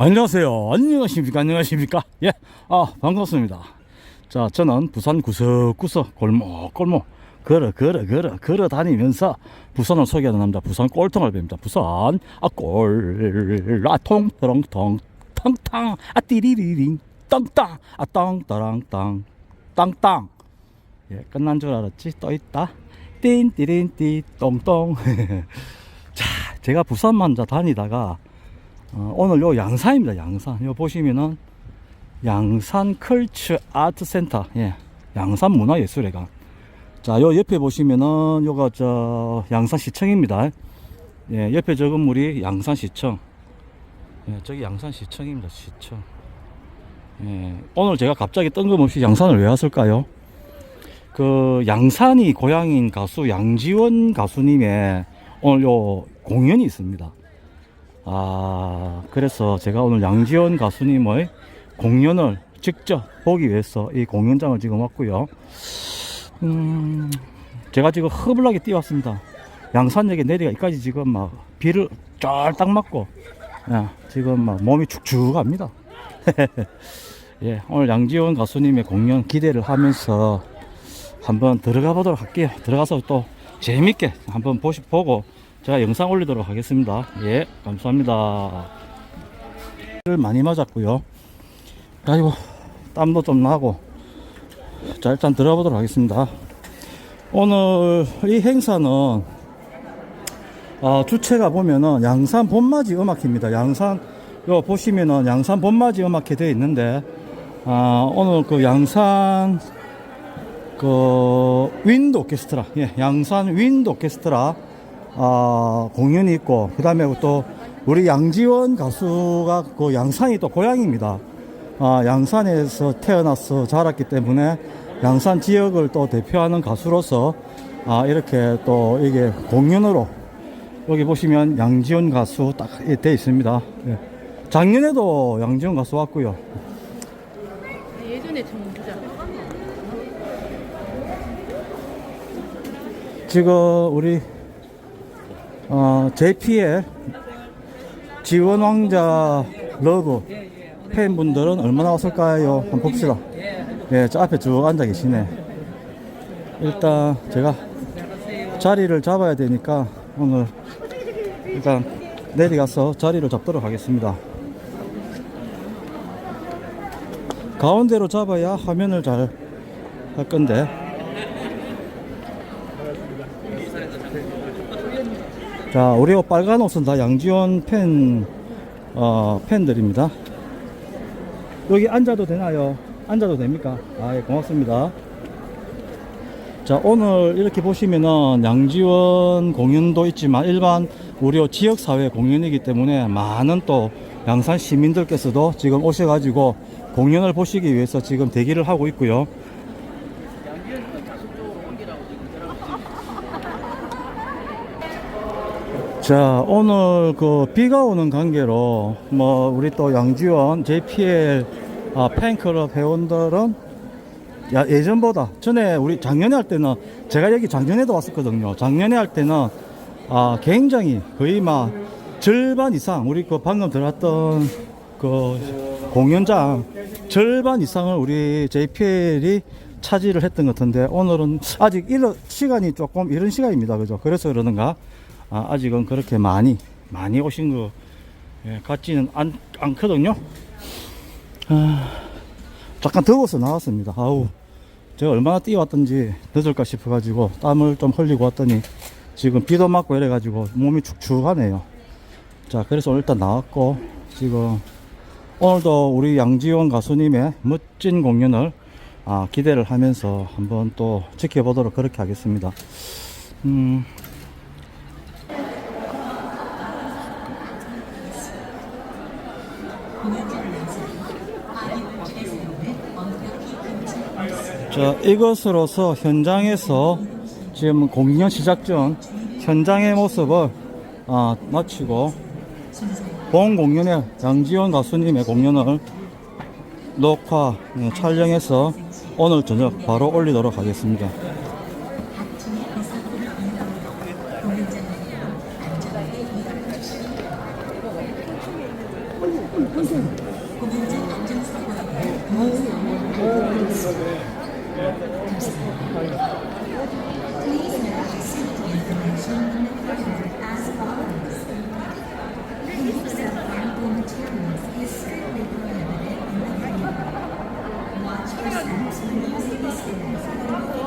안녕하세요. 안녕하십니까. 안녕하십니까. 예. 아, 반갑습니다. 자, 저는 부산 구석구석 골목, 골목, 걸어, 걸어, 걸어, 걸어 다니면서 부산을 소개하는 남자, 부산 꼴통을 뵙니다. 부산, 아, 꼴, 아, 통, 통, 통, 탕탕, 아, 띠리리링, 땅땅, 아, 땅, 따랑, 땅, 땅땅. 예, 끝난 줄 알았지? 또 있다. 띵, 띠린, 띠, 똥똥. 자, 제가 부산만 자 다니다가 어, 오늘 요 양산입니다. 양산. 요 보시면은 양산 컬처 아트 센터. 예. 양산 문화예술회관. 자, 요 옆에 보시면은 요가 저 양산 시청입니다. 예, 옆에 저 건물이 양산 시청. 예, 저기 양산 시청입니다. 시청. 예, 오늘 제가 갑자기 뜬금없이 양산을 왜 왔을까요? 그 양산이 고향인 가수 양지원 가수님의 오늘 요 공연이 있습니다. 아, 그래서 제가 오늘 양지원 가수님의 공연을 직접 보기 위해서 이 공연장을 지금 왔고요. 음, 제가 지금 허블나게 뛰어왔습니다. 양산역에 내리가 이까지 지금 막 비를 쫙딱 맞고, 예, 지금 막 몸이 축축합니다. 예, 오늘 양지원 가수님의 공연 기대를 하면서 한번 들어가 보도록 할게요. 들어가서 또 재밌게 한번 보시, 보고 제가 영상 올리도록 하겠습니다. 예, 감사합니다. 를 많이 맞았고요. 아이고, 땀도 좀 나고. 자, 일단 들어가 보도록 하겠습니다. 오늘 이 행사는, 어, 주체가 보면은 양산 봄맞이 음악회입니다. 양산, 요 보시면은 양산 봄맞이 음악회 되어 있는데, 아, 오늘 그 양산 그 윈드 오케스트라, 예, 양산 윈드 오케스트라 아, 공연이 있고 그다음에 또 우리 양지원 가수가 그 양산이 또 고향입니다. 아, 양산에서 태어나서 자랐기 때문에 양산 지역을 또 대표하는 가수로서 아, 이렇게 또 이게 공연으로 여기 보시면 양지원 가수 딱돼 있습니다. 예. 작년에도 양지원 가수 왔고요. 예전에 정부자 지금 우리 어, JPL 지원 왕자 러브 팬분들은 얼마나 왔을까요? 한번 봅시다. 예, 저 앞에 쭉 앉아 계시네. 일단 제가 자리를 잡아야 되니까 오늘 일단 내려가서 자리를 잡도록 하겠습니다. 가운데로 잡아야 화면을 잘 할 건데. 자, 우리 요 빨간 옷은 다 양지원 팬, 어, 팬들입니다. 여기 앉아도 되나요? 앉아도 됩니까? 아, 예, 고맙습니다. 자, 오늘 이렇게 보시면은 양지원 공연도 있지만 일반 우리 요 지역사회 공연이기 때문에 많은 또 양산 시민들께서도 지금 오셔가지고 공연을 보시기 위해서 지금 대기를 하고 있고요. 자, 오늘 그 비가 오는 관계로 뭐 우리 또 양지원 JPL 아, 팬클럽 회원들은 야, 예전보다 전에 우리 작년에 할 때는 제가 여기 작년에도 왔었거든요. 작년에 할 때는 아, 굉장히 거의 막 절반 이상 우리 그 방금 들어왔던 그 공연장 절반 이상을 우리 JPL이 차지를 했던 것 같은데 오늘은 아직 이런 시간이 조금 이런 시간입니다. 그죠? 그래서 그러는가 아, 아직은 그렇게 많이 많이 오신 것 예, 같지는 않, 않거든요. 아, 잠깐 더워서 나왔습니다. 아우 제가 얼마나 뛰어왔던지 늦을까 싶어 가지고 땀을 좀 흘리고 왔더니 지금 비도 맞고 이래 가지고 몸이 축축하네요. 자 그래서 일단 나왔고 지금 오늘도 우리 양지원 가수님의 멋진 공연을 아, 기대를 하면서 한번 또 지켜보도록 그렇게 하겠습니다. 음, 자, 이것으로서 현장에서 지금 공연 시작 전 현장의 모습을 아, 마치고 본 공연에 양지원 가수님의 공연을 녹화, 예, 촬영해서 오늘 저녁 바로 올리도록 하겠습니다. Watch for steps when using the stairs or moving inside.